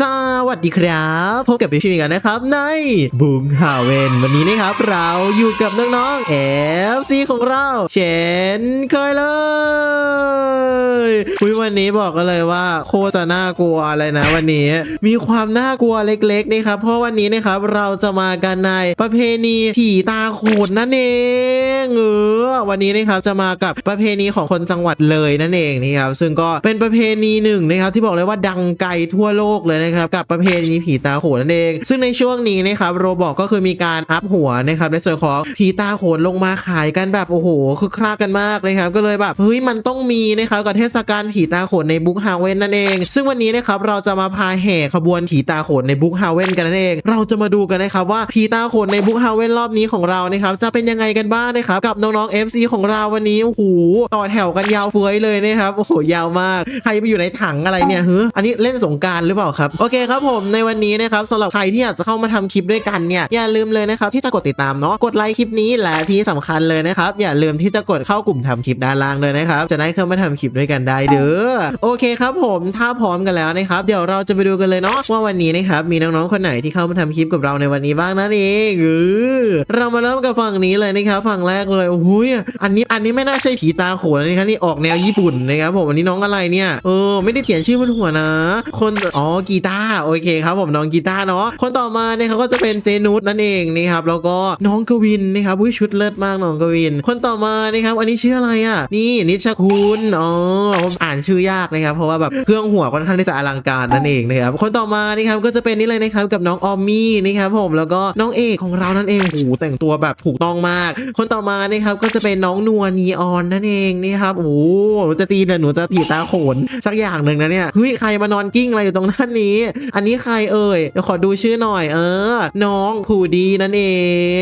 สวัสดีครับพบกับพี่ชิมกันนะครับ ในบุงฮาเวนวันนี้นะครับ เราอยู่กับน้องๆเอฟซีของเรา เช่นเคยเลยอุยวันนี้บอกกันเลยว่า โคตรจะน่ากลัวเลยนะ วันนี้มีความน่ากลัวเล็กๆนะครับ เพราะวันนี้นะครับเราจะมากันในประเพณีผีตาโขนนั่นเองเออวันนี้นะครับจะมากับประเพณีของคนจังหวัดเลยนั่นเองนะครับซึ่งก็เป็นประเพณีหนึ่งนะครับที่บอกเลยว่าดังไกลทั่วโลกเลยนะครับกับประเพณีผีตาโขนนั่นเอง ซึ่งในช่วงนี้นะครับโรบอกก็คือมีการอัพหัวนะครับในส่วนของผีตาโขนลงมาขายกันแบบโอ้โหคือคลากันมากนะครับก็เลยแบบเฮ้ยมันต้องมีนะครับกับเทศกาลผีตาโขนในบุ๊กฮาเวนนั่นเอง ซึ่งวันนี้นะครับเราจะมาพาแห่ขบวนผีตาโขนในบุ๊กฮาเวนกันนั่นเอง เราจะมาดูกันนะครับว่าผีตาโขนในบุ๊กฮาเวนรอบนี้ของเรานะครับจะเป็นยังไงกันบ้างนะครับกับน้องๆ FC ของเราวันนี้โอ้โหต่อแถวกันยาวเฟ้ยเลยนะครับโอ้โหยาวมาก ใครไปอยู่ในถังอะไรเนี่ยเฮ้ออันนี้เล่นสงการหรือเปล่าครับโอเคครับผมในวันนี้นะครับสำหรับใครที่อยากจะเข้ามาทำคลิปด้วยกันเนี่ยอย่าลืมเลยนะครับที่จะกดติดตามเนาะกดไลค์คลิปนี้และที่สำคัญเลยนะครับอย่าลืมที่จะกดเข้ากลุ่มทำคลิปด้านล่างเลยนะครับจะได้เข้ามาทำคลิปด้วยกันได้เด้อโอเคครับผมถ้าพร้อมกันแล้วนะครับเดี๋ยวเราจะไปดูกันเลยเนาะว่าวันนี้นะครับมีน้องๆคนไหนที่เข้ามาทำคลิปกับเราในวันนี้บ้างนั่นเองเออเรามาเริ่มกับฝั่งนี้เลยนะครับฝั่งแรกเลยโอ้ยอันนี้อันนี้ไม่น่าใช่ผีตาโขนนะครับนี่ออกแนวญี่ปุ่นนะครับผมอันนี้น้องอะไรเนี่ยเออไม่ได้เขียนชื่อบนหัวนะ คนอ๋อกีตาร์โอเคครับผมน้องกีตาร์เนาะคนต่อมาเนี่ยเขาก็จะเป็นเจนุสนั่นเองนะครับแล้วก็น้องกวินนะครับอุ้ยชุดเลิศมากน้องกวิน คนต่อมานะครับอันนี้ชื่ออะไรอะ นี่นิชคุณอ๋อผมอ่านชื่อยากนะครับ เพราะว่าแบบเครื่องหัวค่อนข้างที่จะอลังการนั่นเองนะครับคนต่อมานี่ครับก็จะเป็นนี่เลยนะครับกับน้องออมมี่นะครับผมแล้วก็น้องเอกของเรานั่นเองโอ้แต่งตัวแบบถูกต้องมาก คนต่อมานี่ครับก็จะเป็นน้องนัวนีออนนั่นเองนี่ครับโอ้หนูจะตีเนี่ยหนูจะผีตาโขนสักอย่างหนึ่งนะเนี่ยเฮ้ยใครมานอนกิ้งอะไรอยู่ตรงด้านนี้ อันนี้ใครเอ่ยเดี๋ยวขอดูชื่อหน่อย เออ น้องผูดีนั่นเอ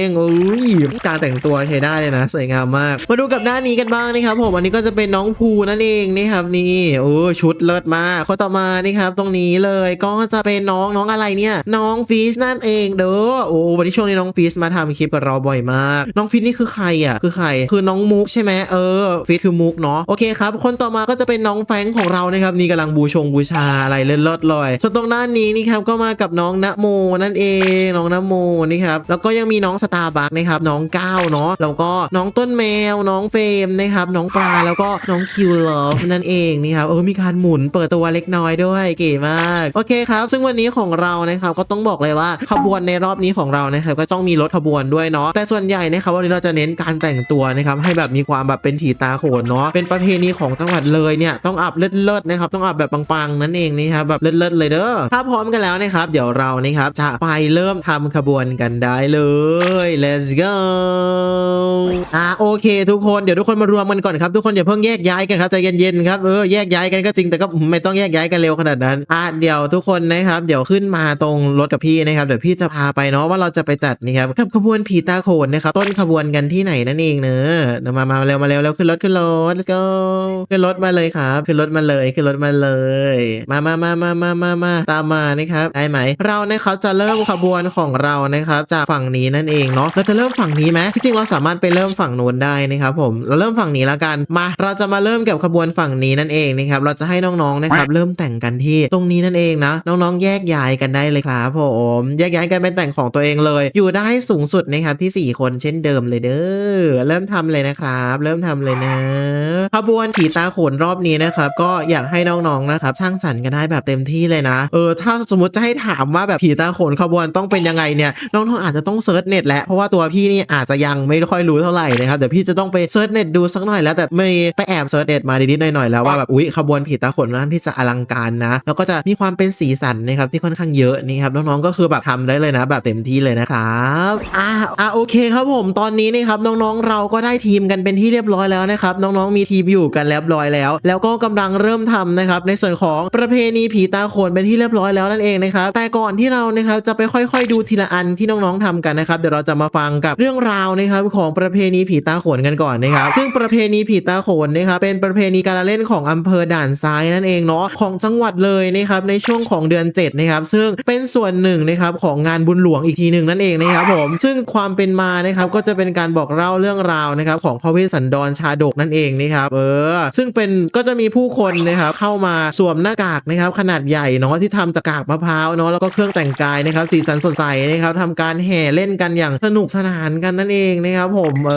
งอุ้ยการแต่งตัวใช้ได้เลยนะ สวยงามมาก มาดูกับด้านี้กันบ้างนะครับผมอันนี้ก็จะเป็นน้องภูนั่นเองนี่ครับนี่โอ้ชุดเลิศมากคนต่อมานี่ครับตรงนี้เลยก็จะเป็นน้องน้องอะไรเนี่ย น้องฟิชนั่นเองเด้อโอ้วันนี้ช่วงนี้น้องฟิชมาทำคลิปกับเราบ่อยมาก น้องฟิชนี่คือใครอะคือใครคือน้องมุกใช่ไหมเออฟิชคือมุกเนาะโอเคครับ คนต่อมาก็จะเป็นน้องแฟงของเรานะครับนี่กำลังบูชงบูชาอะไรเล่นเลิศเลยส่วนตรงด้านนี้นี่ครับก็มากับน้องณโมนั่นเองน้องณโมนี่ครับแล้วก็ยังมีน้องสตาร์บัคนะครับน้องก้าวเนาะแล้วก็น้องต้นแมวน้องเฟรมนะครับน้องปลาแล้วก็น้องคิวเลฟนั่นเองนี่ครับเออมีการหมุนเปิดตัวเล็กน้อยด้วยเก๋มากโอเคครับ ซึ่งวันนี้ของเรานะครับก็ต้องบอกเลยว่าขบวนในรอบนี้ของเรานะครับก็ต้องมีรถขบวนด้วยเนาะแต่ส่วนใหญ่นะครับวันนี้เราจะเน้นการแต่งตัวนะครับให้แบบมีความแบบเป็นผีตาโขนเนาะเป็นประเพณีของจังหวัดเลยเนี่ยต้องอับเลิศๆนะครับต้องอับแบบปังๆนั่นเองนี่ครับแบบเลิศๆเลยเด้อถ้าพร้อมกันแล้วนะครับ เดี๋ยวเรานะครับจะไปเริ่มทำขบวนกันได้เลย let's go อ่าโอเค ทุกคนเดี๋ยวทุกคนมารวมกันก่อนครับทุกคนอย่าเพิ่งแยกย้ายกันครับใจเย็นๆครับเออแยกย้ายกันก็จริงแต่ก็ไม่ต้องแยกย้ายกันเร็วขนาดนั้นอะเดี๋ยวทุกคนนะครับ เดี๋ยวขึ้นมาตรงรถกับพี่นะครับเดี๋ยวพี่จะพาไปเนาะว่าเราจะไปจัดนี่ครับกับขบวนผีตาโขนนะครับต้นขบวนกันที่ไหนนั่นเองเนอะมามาเร็วมาเร็วเร็วขึ้นรถขึ้นรถ let's go ขึ้นรถมาเลยครับขึ้นรถมาเลยขึ้นรถมาเลย มามามามามามามาตามมานะครับได้ไหมเรานะครับจะเริ่มขบวนของเรานะครับ จากฝั่งนี้นั่นเองเนาะเราจะเริ่มฝั่งนี้ไหมที่จริงเราสามารถไปเริ่มฝั่งโน้นได้นะครับผมเราเริ่มฝั่งนี้แล้วกันมา เราจะมาเริ่มกับขบวนฝั่งนี้นั่นเองนะครับเราจะให้น้องๆนะครับ เริ่มแต่งกันที่ตรงนี้นั่นเองนะน้องๆ แยกย้ายกันได้เลยครับผมแยกย้ายกันเป็นแต่งของตัวเองเลย อยู่ได้สูงสุดนะครับที่ 4 คนเช่นเดิมเลยเด้อเริ่มทำเลยนะครับ เริ่มทำเลยนะขบวนผีตาโขนรอบนี้นะครับก็อยากให้น้องๆนะครับสร้างสรรค์กันได้แบบเต็มที่เลยนะเออถ้าสมมติจะให้ถามว่าแบบผีตาโขนขบวนต้องเป็นยังไงเนี่ยน้องๆอาจจะต้องเซิร์ชเน็ตแหละเพราะว่าตัวพี่นี่อาจจะยังไม่ค่อยรู้เท่าไหร่นะครับเดี๋ยวพี่จะต้องไปเซิร์ชเน็ตดูสักหน่อยแล้วแต่ไม่ไปแอบเซิร์ชเน็ตมานิดๆหน่อยๆแล้วว่าแบบอุ๊ยขบวนผีตาโขนนั้นที่จะอลังการนะ แล้วก็จะมีความเป็นสีสันนะครับที่ค่อนข้างเยอะนี่ครับน้องๆก็คือแบบทำได้เลยนะ แบบเต็มที่เลยนะครับอ่าอ่าโอเคครับผมตอนนี้นะครับน้องๆเราก็ได้ทีมกันเป็นที่เรียบร้อยแล้วนะครับน้องๆมีทีมอยู่กันเรียบร้อยแล้ว แล้วก็กำลังเริ่มทำนะครับในส่วนของประเพณีผีตาโขนเป็นที่เรียบร้อยแล้วนั่นเองนะครับแต่ก่อนที่เรานะครับจะไปค่อยๆ ดูทีละอันที่น้องๆทำกันนะครับเดี๋ยวเราจะมาฟังกับเรื่องราวนะครับของประเพณีผีตาโขนกันก่อนนะครับซึ่งประเพณีผีตาโขนนะครับเป็นประเพณีการละเล่นของอำเภอด่านซ้ายนั่นเองเนาะของจังหวัดเลยนะครับในช่วงของเดือน7นะครับซึ่งเป็นส่วนหนึ่งนะครับของงานบุญหลวงอีกทีหนึ่งนั่นเองนะครับผมซึ่งความเป็นมานะครับก็จะเป็นการบอกเล่าเรื่องราวนะครับของพระเวสสันดรชาดกนั่นเองนะครับเออซึ่งเป็นก็จะมีผู้คนนะครับเข้ามาสวมหน้ากากนะครับขนาดใหญ่เนาะที่ที่ทำจากกากมะพร้าวเนาะแล้วก็เครื่องแต่งกายนะครับสีสันสดใสนะครับทำการแห่เล่นกันอย่างสนุกสนานกันนั่นเองนะครับผมเอ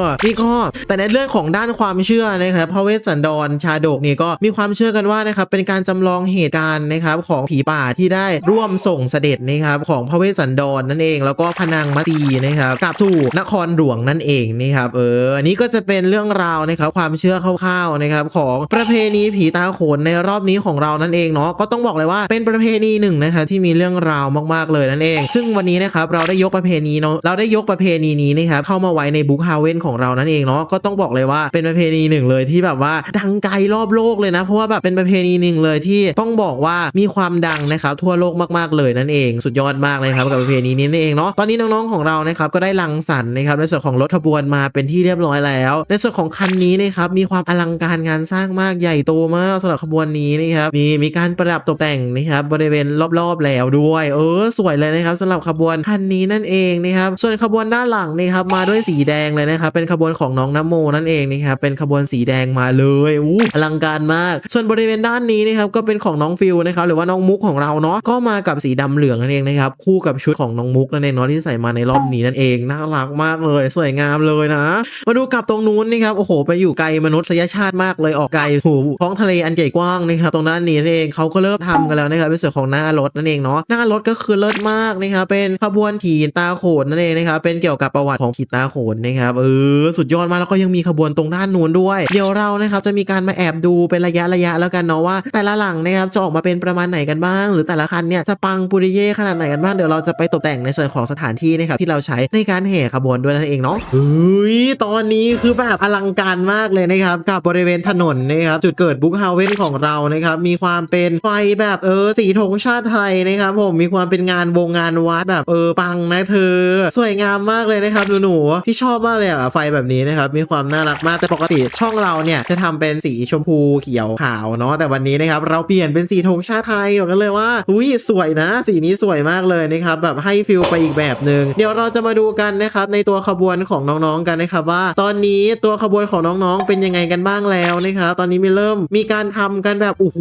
อนี่ก็แต่ในเรื่องของด้านความเชื่อนะครับพระเวสสันดรชาดกเนี่ยก็มีความเชื่อกันว่านะครับเป็นการจำลองเหตุการณ์นะครับของผีป่าที่ได้ร่วมส่งเสด็จนะครับของพระเวสสันดรนั่นเอง แล้วก็พนังมัตีนะครับกลับสู่นครหลวงนั่นเองนะครับเอออันนี้ก็จะเป็นเรื่องราวนะครับความเชื่อคร่าวๆนะครับของประเพณีผีตาโขนในรอบนี้ของเรานั่นเองเนาะก็ต้องบอกเลยว่าเป็นประเพณีหนึ่งนะครับที่มีเรื่องราวมากๆเลยนั่นเอง ซึ่งวันนี้นะครับเราได้ยกประเพณีเนาะเราได้ยกประเพณีนี้นะครับเข้ามาไว้ในบุ๊กฮาเวนของเรานั่นเองเนาะก็ต้องบอกเลยว่าเป็นประเพณีหนึ่งเลยที่แบบว่าดังไกลรอบโลกเลยนะ เพราะว่าแบบเป็นประเพณีหนึ่งเลยที่ต้องบอกว่ามีความดังนะครับทั่วโลกมากๆเลยนั่นเอง สุดยอดมากเลยครับกับประเพณีนี้นั่นเองเนาะตอนนี้น้องๆของเรานะครับก็ได้รังสรรค์นะครับในส่วนของรถขบวนมาเป็นที่เรียบร้อยแล้ว ในส่วนของคันนี้นะครับมีความอลังการงานสร้างมากใหญ่โตมากสำหรับขบวนนี้นะครับนี่มีการประดับตกแต่งนะครับบริเวณรอบๆแล้วด้วย เออ สวยเลยนะครับสำหรับขบวนคันนี้นั่นเองนะครับส่วนขบวนด้านหลังนะครับมาด้วยสีแดงเลยนะครับเป็นขบวนของน้องน้ำโมนั่นเองนะครับเป็นขบวนสีแดงมาเลยอู้อลังการมาก ส่วนบริเวณด้านนี้นะครับก็เป็นของน้องฟิลนะครับหรือว่าน้องมุกของเราเนาะก็มากับสีดำเหลืองนั่นเองนะครับคู่กับชุดของน้องมุกนั่นเองเนาะที่ใส่มาในรอบนี้นั่นเองน่ารักมากเลย สวยงามเลยนะ มาดูกับตรงนู้นนะครับโอ้โห ไปอยู่ไกลมนุษยชาติมากเลยออกไกลหูท้องทะเลอันใหญ่กว้างนะครับตรงด้านนี้นั่นเองเขาก็เริ่มทำกันแล้วนะครับเป็นส่วนของหน้ารถนั่นเองเนาะหน้ารถก็คือเลิศมากนะครับเป็นขบวนผีตาโขนนั่นเองนะครับเป็นเกี่ยวกับประวัติของผีตาโขนนะครับเออสุดยอดมากแล้วก็ยังมีขบวนตรงด้านนู้นด้วย เดี๋ยวเรานะครับจะมีการมาแอบดูเป็นระยะระยะแล้วกันเนาะว่า แต่ละหลังนะครับจะออกมาเป็นประมาณไหนกันบ้าง หรือแต่ละคันเนี่ยจะปังปุริเย่ขนาดไหนกันบ้างเดี๋ยวเราจะไปตกแต่งในส่วนของสถานที่นะครับที่เราใช้ในการแห่ขบวนด้วยนั่นเองเนาะเฮ้ยตอนนี้คือแบบอลังการมากเลยนะครับกับบริเวณถนนนะครับจุดเกิดบุ๊กฮาเวนของเรานะครับมีความเป็นไฟแบบเออสีธงชาติไทยนะครับผมมีความเป็นงานวงงานวัดแบบเออปังนะเธอ สวยงามมากเลยนะครับหนูๆพี่ชอบมากเลยอะไฟแบบนี้นะครับมีความน่ารักมากแต่ปกติช่องเราเนี่ยจะทำเป็นสีชมพูเขียวขาวเนาะแต่วันนี้นะครับเราเปลี่ยนเป็นสีธงชาติไทยบอกกันเลยว่าอุ้ยสวยนะ สีนี้สวยมากเลยนะครับแบบให้ฟิลไปอีกแบบหนึ่งเดี๋ยวเราจะมาดูกันนะครับในตัวขบวนของน้องๆกันนะครับว่า ตอนนี้ตัวขบวนของน้องๆเป็นยังไงกันบ้างแล้วนะครับตอนนี้มีเริ่มมีการทำกันแบบโอ้โห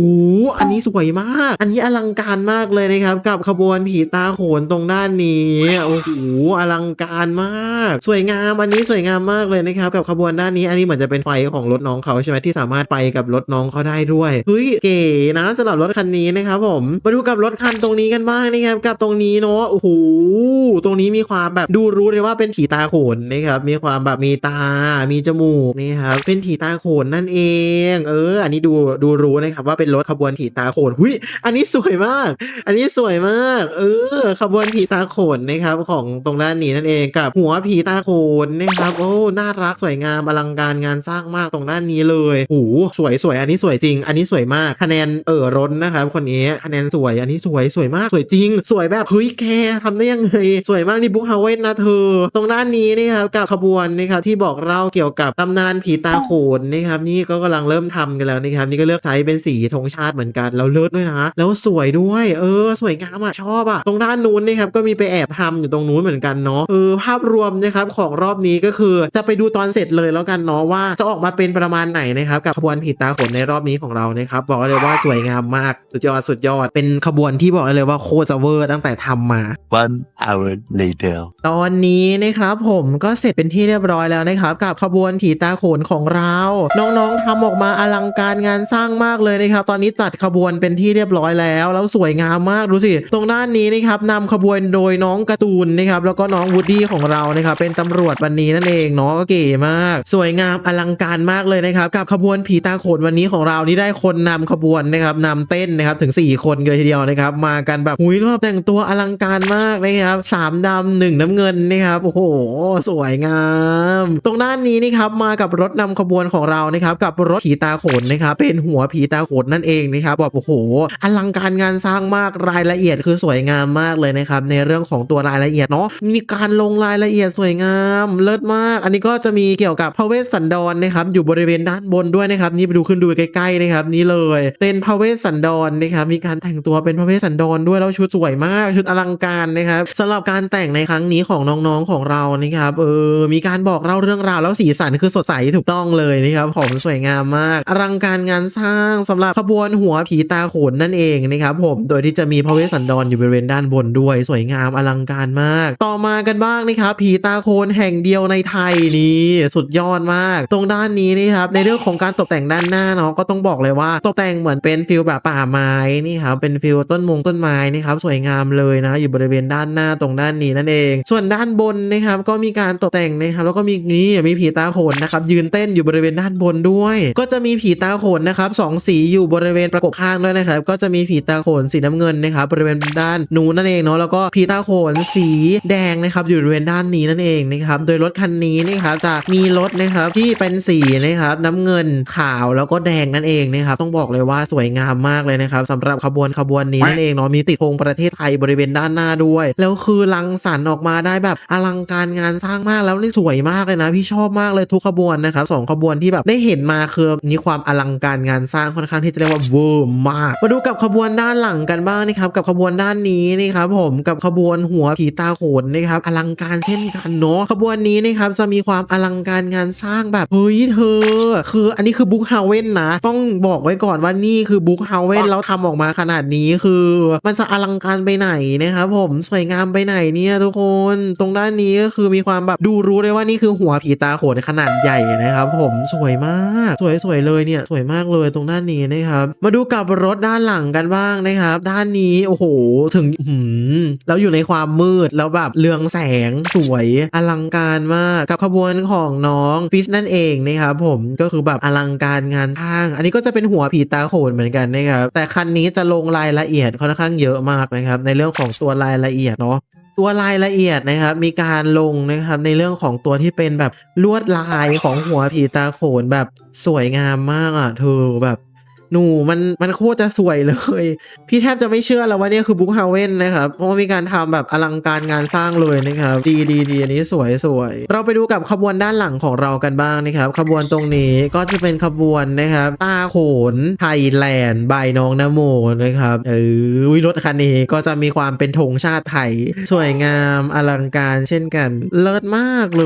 อันนี้สวยมากอันนี้อลังการมากเลยนะครับ กับขบวนผีตาโขนตรงด้านนี้โอ้โหอลังการมาก สวยงามอันนี้สวยงามมากเลยนะครับกับขบวนด้านนี้ อันนี้เหมือนจะเป็นไฟของรถน้องเขาใช่ไหมที่สามารถไปกับรถน้องเขาได้ด้วยเฮ้ยเก๋นะสำหรับรถคันนี้นะครับผมมาดูกับรถคันตรงนี้กันบ้างนะครับกับตรงนี้เนาะโอ้โหตรงนี้มีความแบบดูรู้เลยว่าเป็นผีตาโขนนะครับมีความแบบมีตา มีจมูกนี่ครับเป็นผีตาโขนนั่นเอง เออ อันนี้ดูดูรู้นะครับว่าเป็นรถขบวนผีตาโขนหุยอันนี้สวยมาก อันนี้สวยมาก เออ ขบวนผีตาโขนนะครับ ของตรงด้านนี้นั่นเองกับหัวผีตาโขนนะครับ โอ้ น่ารักสวยงามอลังการงานสร้างมากตรงด้านนี้เลยโอ้สวยสวยอันนี้สวยจริง อันนี้สวยมากคะแนนเออร้นนะครับ คนนี้คะแนนสวย อันนี้สวยสวยมากสวยจริง สวยแบบเฮ้ยแกทำได้ยังไงสวยมากนี่บุ๊คฮาวเวนนะเธอ ตรงด้านนี้นะครับกับขบวนนะครับที่บอกเล่าเกี่ยวกับตำนานผีตาโขนนะครับนี่ก็กำลังเริ่มทำกันแล้วนะครับนี่ก็เลือกใช้เป็นสีธงชาติเหมือนกันแล้วเลิศด้วยนะแล้วสวยด้วย เออ สวยงามอะชอบอะตรงด้านนู้นนะครับก็มีไปแอบทำอยู่ตรงนู้นเหมือนกันเนาะเออภาพรวมนะครับของรอบนี้ก็คือจะไปดูตอนเสร็จเลยแล้วกันเนาะว่าจะออกมาเป็นประมาณไหนนะครับกับขบวนผีตาโขนในรอบนี้ของเรานะครับบอกเลยว่าสวยงามมากสุดยอดสุดยอด เป็นขบวนที่บอกเลยว่าโคตรจะเวอร์ตั้งแต่ทำมา One hour later. ตอนนี้นะครับผมก็เสร็จเป็นที่เรียบร้อยแล้วนะครับกับขบวนผีตาโขนของเรา น้องๆทำออกมาอลังการงานสร้างมากเลยนะครับตอนนี้จัดขบวนเป็นที่เรียบร้อยลอยแล้ว แล้วสวยงามมากดูสิตรงด้านนี้นะครับนำขบวนโดยน้องการ์ตูนนะครับแล้วก็น้องวูดดี้ของเรานะครับเป็นตำรวจวันนี้นั่นเองเนาะก็เก๋มาก สวยงามอลังการมากเลยนะครับกับขบวนผีตาโขนวันนี้ของเรานี่ได้คนนำขบวนนะครับนำเต้นนะครับถึง 4 คนเลยทีเดียวนะครับมากันแบบหุยรอบแต่งตัวอลังการมากนะครับสามดำหนึ่งน้ำเงินนะครับโอ้โหสวยงาม ตรงด้านนี้นะครับมากับรถนำขบวนของเรานะครับกับรถผีตาโขนนะครับเป็นหัวผีตาโขนนั่นเองนะครับแบบโอ้โหอลังการงานสร้างมากรายละเอียดคือสวยงามมากเลยนะครับในเรื่องของตัวรายละเอียดเนาะมีการลงรายละเอียดสวยงามเลิศมาก อันนี้ก็จะมีเกี่ยวกับพระเวสสันดรนะครับอยู่บริเวณด้านบนด้วยนะครับนี่ไปดูขึ้นดูใกล้ๆนะครับนี่เลยเป็นพระเวสสันดรนะครับมีการแต่งตัวเป็นพระเวสสันดรด้วยแล้วชุดสวยมากชุดอลังการนะครับสำหรับการแต่งในครั้งนี้ของน้องๆของเรานะครับเออมีการบอกเล่าเรื่องราวแล้วสีสันคือสดใสถูกต้องเลยนะครับผมสวยงามมากอลังการงานสร้างสำหรับขบวนหัวผีตาโขนนั่นนั่นเองนะครับผมโดยที่จะมีพระเวสสันดรอยู่บริเวณด้านบนด้วย สวยงามอลังการมาก ต่อมากันบ้างนะครับผีตาโคนแห่งเดียวในไทยนี่สุดยอดมาก ตรงด้านนี้นี่ครับในเรื่องของการตกแต่งด้านหน้าเนาะก็ต้องบอกเลยว่าตกแต่งเหมือนเป็นฟิลแบบป่าไม้นี่ครับเป็นฟิลต้นมงต้นไม้นี่ครับสวยงามเลยนะ อยู่บริเวณด้านหน้าตรงด้านนี้นั่นเอง ส่วนด้านบนนะครับก็มีการตกแต่งนะครับแล้วก็มีนี่มีผีตาโขนนะครับยืนเต้นอยู่บริเวณด้านบนด้วย ก็จะมีผีตาโขนนะครับสองสีอยู่บริเวณประกบข้างด้วยนะครับก็จะมีผีตาโขนสีน้ำเงินนะครับบริเวณด้านนู้นนั่นเองเนาะแล้วก็ผีตาโขนสีแดงนะครับอยู่บริเวณด้านนี้นั่นเองนะครับโดยรถคันนี้นะครับจะมีรถนะครับที่เป็นสีนะครับน้ำเงินขาวแล้วก็แดงนั่นเองนะครับต้องบอกเลยว่าสวยงามมากเลยนะครับสำหรับขบวนขบวนนี้นั่นเองเนาะมีติดธงประเทศไทยบริเวณด้านหน้าด้วย แล้วคือรังสรรออกมาได้แบบอลังการงานสร้างมากแล้วนี่สวยมากเลยนะพี่ชอบมากเลยทุกขบวนนะครับสองขบวนที่แบบได้เห็นมาคือมีความอลังการงานสร้างค่อนข้างที่จะเรียกว่าเวอร์มากมาดูกับขบวนด้านหลังกันบ้างนะครับกับขบวนด้านนี้นี่ครับผมกับขบวนหัวผีตาโขนนะครับอลังการเช่นกันเนาะขบวนนี้นะครับจะมีความอลังการงานสร้างแบบเฮ้ยเธอ คืออันนี้คือบุ๊กฮาวเว่นนะ ต้องบอกไว้ก่อนว่านี่คือบุ๊กฮาวเว่นแล้วทำออกมาขนาดนี้คือ มันจะอลังการไปไหนนะครับผมสวยงามไปไหนเนี่ยทุกคนตรงด้านนี้ก็คือมีความแบบดูรู้เลยว่านี่คือหัวผีตาโขนขนาดใหญ่นะครับ ผมสวยมาก สวยสวยเลยเนี่ยสวยมากเลยตรงด้านนี้นะครับ มาดูกับรถด้านหลังกันบ้างนะครับ ด้านนี้โอ้โหถึงหืมแล้วอยู่ในความมืดแล้วแบบเรืองแสงสวยอลังการมากกับขบวนของน้องฟิชนั่นเองนะครับผมก็คือแบบอลังการงานสร้าง อันนี้ก็จะเป็นหัวผีตาโขนเหมือนกันนะครับแต่คันนี้จะลงรายละเอียดค่อนข้างเยอะมากนะครับในเรื่องของตัวรายละเอียดเนาะตัวรายละเอียดนะครับมีการลงนะครับในเรื่องของตัวที่เป็นแบบลวดลายของหัวผีตาโขนแบบสวยงามมากอะเธอแบบ หนูมันมันโคตรจะสวยเลย พี่แทบจะไม่เชื่อแล้วว่าเนี่ยคือบุ๊กฮาเว่นนะครับ เพราะว่ามีการทำแบบอลังการงานสร้างเลยนะครับ ดีดีดีอันนี้สวยสวย เราไปดูกับขบวนด้านหลังของเรากันบ้างนะครับ ขบวนตรงนี้ก็จะเป็นขบวนนะครับตาโขนไทยแลนด์ใบน้องนโมนะครับเอออุ๊ยรถคันนี้ก็จะมีความเป็นธงชาติไทย สวยงามอลังการเช่นกัน เลิศมากเล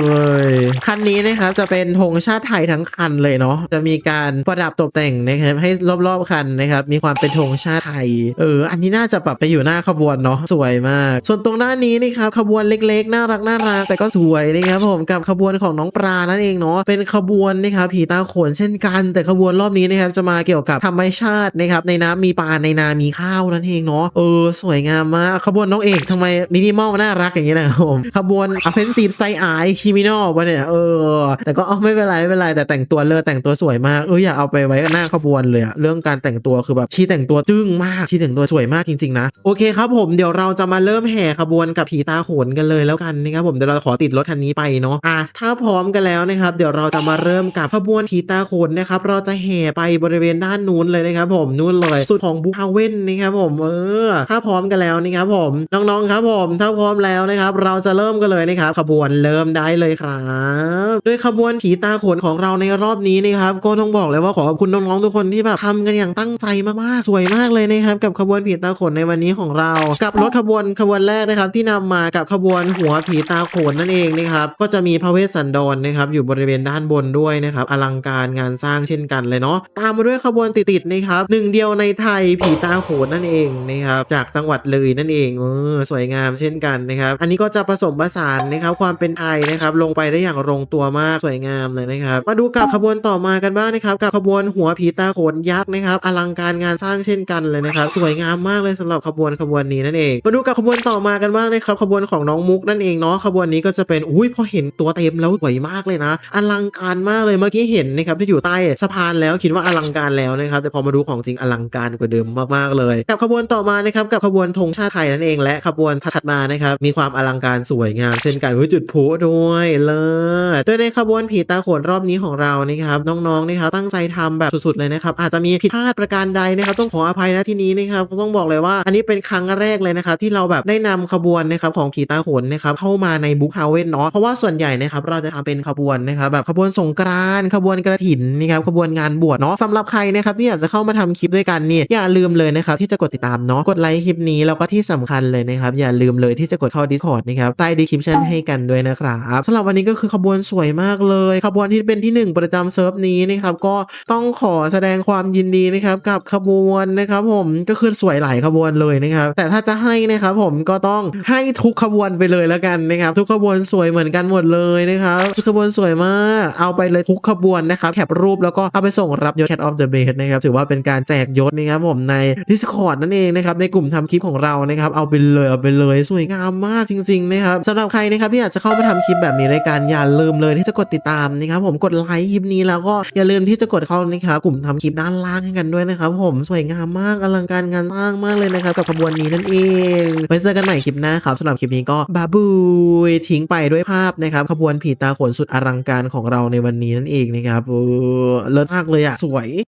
ย คันนี้นะครับจะเป็นธงชาติไทยทั้งคันเลยเนาะจะมีการประดับตกแต่งนะครับให้รรอบๆคันนะครับมีความเป็นธงชาติไทยเอออันนี้น่าจะปรับไปอยู่หน้าขบวนเนาะสวยมาก ส่วนตรงหน้านี้นี่ครับขบวนเล็กๆ น่ารักน่ารักแต่ก็สวยนะครับผมกับขบวนของน้องปลานั่นเองเนาะเป็นขบวนนะครับผีตาโขนเช่นกัน แต่ขบวนรอบนี้นะครับจะมาเกี่ยวกับธรรมชาตินะครับในน้ำมีปลาในนามีข้าวนั่นเองเนาะเออสวยงามมากขบวนน้องเอกทำไมมินิมอลน่ารักอย่างนี้นะครับผมขบวนอเฟนซีฟไซไอคิมินอลวะเนี่ยเออแต่ก็เอไม่เป็นไรไม่เป็นไรแต่แต่งตัวเลอแต่งตัวสวยมากเอออย่าเอาไปไว้หน้าขบวนเลยอะเรื่องการแต่งตัวคือแบบชีแต่งตัวจึ้งมากชีแต่งตัวสวยมากจริงๆนะโอเคครับผมเดี๋ยวเราจะมาเริ่มแห่ขบวนกับผีตาโขนกันเลยแล้วกันนะครับผมเดี๋ยวเราขอติดรถคันนี้ไปเนาะอะถ้าพร้อมกันแล้วนะครับ เดี๋ยวเราจะมาเริ่มกับขบวนผีตาโขนนะครับเราจะแห่ไปบริเวณด้านนู้นเลยนะครับผมนู้นเลยสุดของบูฮาเว่นนะครับผมเออถ้าพร้อมกันแล้วนะครับผมน้องๆครับผมถ้าพร้อมแล้วนะครับ เราจะเริ่มกันเลยนะครับขบวนเริ่มได้เลยครับด้วยขบวนผีตาโขนของเราในรอบนี้นะครับก็ต้องบอกเลยว่าขอขอบคุณน้องๆทุกคนที่แบบทำกันอย่างตั้งใจมากๆ สวยมากเลยนะครับ กับขบวนผีตาโขนในวันนี้ของเรา กับรถขบวนขบวนแรกนะครับ ที่นำมากับขบวนหัวผีตาโขนนั่นเองนะครับ ก็จะมีพระเวสสันดรนะครับ อยู่บริเวณด้านบนด้วยนะครับ อลังการงานสร้างเช่นกันเลยเนาะ ตามมาด้วยขบวนติดๆนะครับหนึ่งเดียวในไทยผีตาโขนนั่นเองนะครับ จากจังหวัดเลยนั่นเองเออสวยงามเช่นกันนะครับ อันนี้ก็จะผสมผสานนะครับความเป็นไทยนะครับ ลงไปได้อย่างลงตัวมากสวยงามเลยนะครับ มาดูกับขบวนต่อมากันบ้างนะครับ กับขบวนหัวผีตาโขนยักษ์นะครับอลังการงานสร้างเช่นกันเลยนะครับสวยงามมากเลยสำหรับขบวนขบวนนี้นั่นเองมาดูกับขบวนต่อมากันบ้างนะครับขบวนของน้องมุกนั่นเองเนาะขบวนนี้ก็จะเป็นอุ้ยพอเห็นตัวเต็มแล้วสวยมากเลยนะ อลังการมากเลยเมื่อกี้เห็นนะครับที่อยู่ใต้สะพานแล้วคิดว่าอลังการแล้วนะครับแต่พอมาดูของจริงอลังการกว่าเดิมมากๆเลย กับขบวนต่อมานะครับกับขบวนธงชาติไทยนั่นเองและขบวนถัดมานะครับมีความอลังการสวยงามเช่นกันจุดพลุด้วยเลิศโดยในขบวนผีตาโขนรอบนี้ของเรานะครับน้องๆนะครับตั้งใจทำแบบสุดๆเลยนะครับอาจจะมีผิดพลาดประการใดนะครับต้องขออภัยนะที่นี้นะครับก็ต้องบอกเลยว่า อันนี้เป็นครั้งแรกเลยนะครับที่เราแบบได้นำขบวนนะครับของผีตาโขนนะครับเข้ามาในบุ๊กฮาเว่นเนาะเพราะว่าส่วนใหญ่นะครับเราจะทำเป็นขบวนนะครับแบบขบวนสงกรานต์ขบวนกระถินนะครับขบวนงานบวชเนาะสำหรับใครนะครับที่อยากจะเข้ามาทำคลิปด้วยกันเนี่ยอย่าลืมเลยนะครับที่จะกดติดตามเนาะกดไลค์คลิปนี้แล้วก็ที่สำคัญเลยนะครับอย่าลืมเลยที่จะกดเข้า Discord นะครับใต้ดีคริปชันให้กันด้วยนะครับสำหรับวันนี้ก็คือขบวนสวยมากเลย ขบวนที่เป็นที่หนึ่งประจำเซิร์ฟนี้นะครับก็ต้องขอแสดงความยินดีนะครับกับขบวนนะครับผมก็คือสวยหลายขบวนเลยนะครับ แต่ถ้าจะให้นะครับผมก็ต้องให้ทุกขบวนไปเลยแล้วกันนะครับ ทุกขบวนสวยเหมือนกันหมดเลยนะครับทุกขบวนสวยมากเอาไปเลยทุกขบวนนะครับแคปรูปแล้วก็เอาไปส่งรับยศ Cat of the b a s นะครับถือว่าเป็นการแจกยศนะครับผมใน Discord นั่นเองนะครับในกลุ่มทำคลิปของเรานะครับเอาไปเลยเอาไปเลยสวยงามมากจริงๆนะครับสำหรับใครนะครับที่อยากจะเข้ามาทำคลิปแบบนี้ในการอย่าลืมเลยที่จะกดติดตามนะครับผมกดไลค์คลิปนี้แล้วก็อย่าลืมที่จะกดเข้านะครับกลุ่มทำคลิปด้านล่างให้กันด้วยนะครับผมสวยงามมากอลังการงานสร้างมากเลยนะครับกับขบวนนี้นั่นเองไว้เจอกันใหม่คลิปหน้าครับสำหรับคลิปนี้ก็บาบูยทิ้งไปด้วยภาพนะครับขบวนผีตาโขนสุดอลังการของเราในวันนี้นั่นเองนะครับโอ้เลิศมากเลยอะสวย